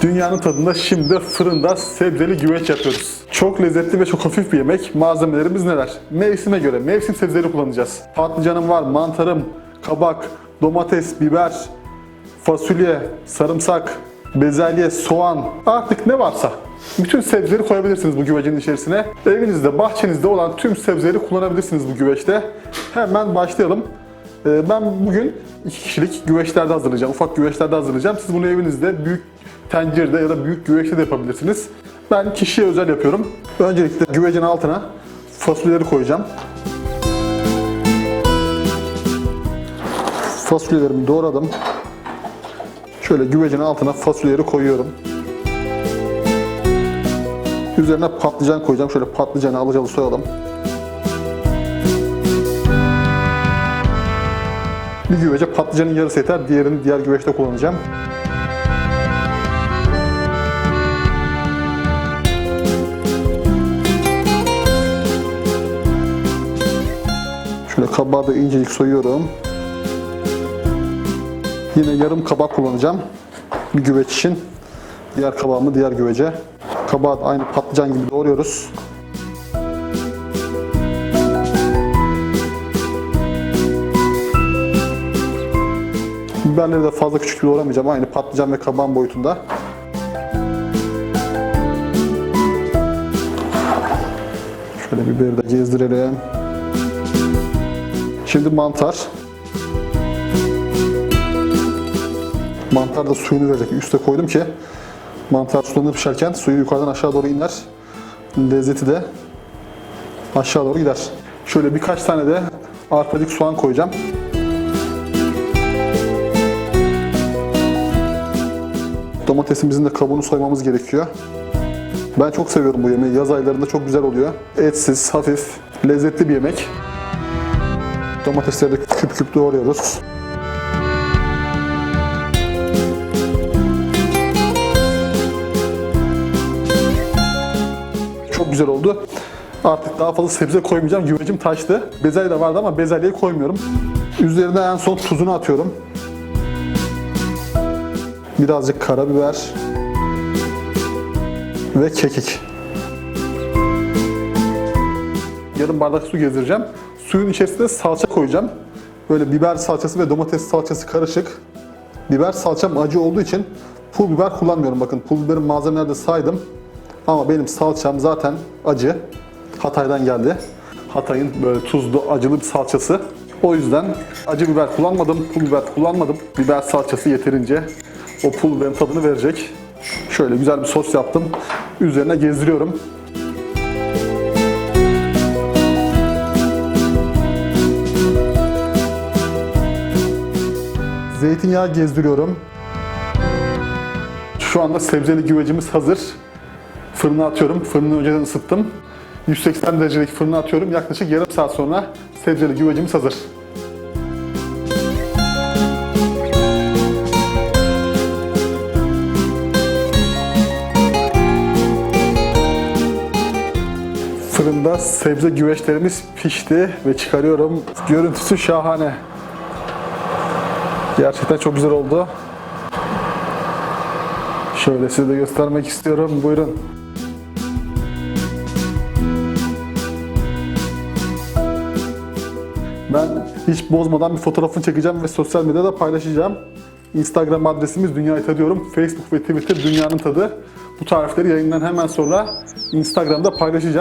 Dünyanın tadında şimdi fırında sebzeli güveç yapıyoruz. Çok lezzetli ve çok hafif bir yemek. Malzemelerimiz neler? Mevsime göre mevsim sebzeleri kullanacağız. Patlıcanım var, mantarım, kabak, domates, biber, fasulye, sarımsak, bezelye, soğan artık ne varsa bütün sebzeleri koyabilirsiniz bu güvecin içerisine. Evinizde, bahçenizde olan tüm sebzeleri kullanabilirsiniz bu güveçte. Hemen başlayalım. Ee, Ben bugün iki kişilik güveçlerde hazırlayacağım, ufak güveçlerde hazırlayacağım. Siz bunu evinizde büyük tencerede ya da büyük güveçte de yapabilirsiniz. Ben kişiye özel yapıyorum. Öncelikle güvecin altına fasulyeleri koyacağım. Fasulyelerimi doğradım. Şöyle güvecin altına fasulyeleri koyuyorum. Üzerine patlıcan koyacağım. Şöyle patlıcanı alacalı soyalım. Bir güvece patlıcanın yarısı yeter. Diğerini diğer güveçte kullanacağım. Şöyle kabağı da incecik soyuyorum. Yine yarım kabak kullanacağım. Bir güveç için. Diğer kabağımı diğer güvece. Kabağı da aynı patlıcan gibi doğruyoruz. Biberleri de fazla küçük doğramayacağım. Aynı patlıcan ve kabağın boyutunda. Şöyle biberi de gezdirelim. Şimdi mantar. Mantar da suyunu verecek. Üste koydum ki mantar sulanır pişerken suyu yukarıdan aşağı doğru iner. Lezzeti de aşağı doğru gider. Şöyle birkaç tane de arpacık soğan koyacağım. Domatesimizin de kabuğunu soymamız gerekiyor. Ben çok seviyorum bu yemeği. Yaz aylarında çok güzel oluyor. Etsiz, hafif, lezzetli bir yemek. Domatesleri de küp küp doğruyoruz. Çok güzel oldu. Artık daha fazla sebze koymayacağım. Güvecim taştı. Bezelye de vardı ama bezelyeyi koymuyorum. Üzerine en son tuzunu atıyorum. Birazcık karabiber ve kekik. Yarım bardak su gezdireceğim. Suyun içerisine salça koyacağım. Böyle biber salçası ve domates salçası karışık. Biber salçam acı olduğu için pul biber kullanmıyorum. Bakın pul biberin malzemelerde saydım. Ama benim salçam zaten acı. Hatay'dan geldi. Hatay'ın böyle tuzlu, acılı bir salçası. O yüzden acı biber kullanmadım, pul biber kullanmadım. Biber salçası yeterince o pul biberin tadını verecek. Şöyle güzel bir sos yaptım. Üzerine gezdiriyorum. Zeytinyağı gezdiriyorum. Şu anda sebzeli güvecimiz hazır. Fırına atıyorum. Fırını önceden ısıttım. 180 derecelik fırına atıyorum. Yaklaşık yarım saat sonra sebzeli güvecimiz hazır. Fırında sebze güveçlerimiz pişti ve çıkarıyorum. Görüntüsü şahane. Gerçekten çok güzel oldu. Şöyle size de göstermek istiyorum. Buyurun. Ben hiç bozmadan bir fotoğrafını çekeceğim ve sosyal medyada paylaşacağım. Instagram adresimiz Dünyayı Tadıyorum. Facebook ve Twitter Dünyanın Tadı. Bu tarifleri yayından hemen sonra Instagram'da paylaşacağım.